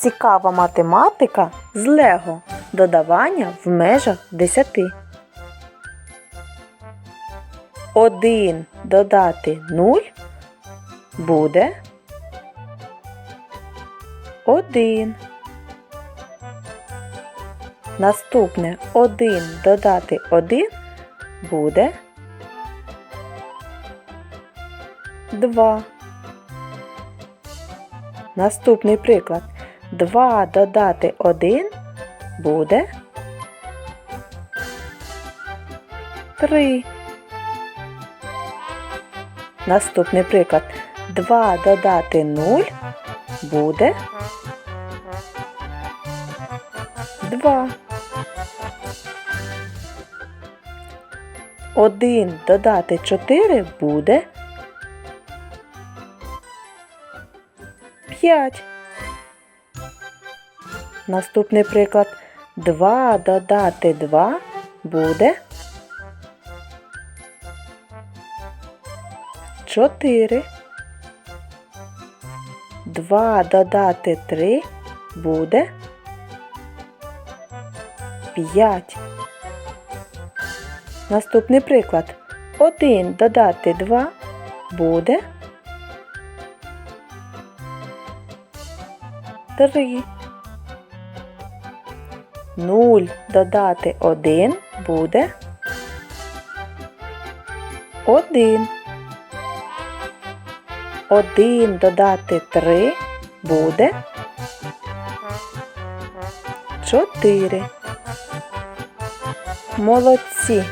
Цікава математика з Лего. Додавання в межах 10. 1 додати 0 буде 1. Наступне 1 додати 1 буде 2. Наступний приклад. 2 додати 1 буде 3. Наступний приклад. 2 додати 0 буде 2. 1 додати 4 буде 5. Наступний приклад. 2 додати 2 буде 4. 2 додати 3 буде 5. Наступний приклад. 1 додати 2 буде 3. 0 додати 1 буде 1. 1 додати 3 буде 4. Молодці!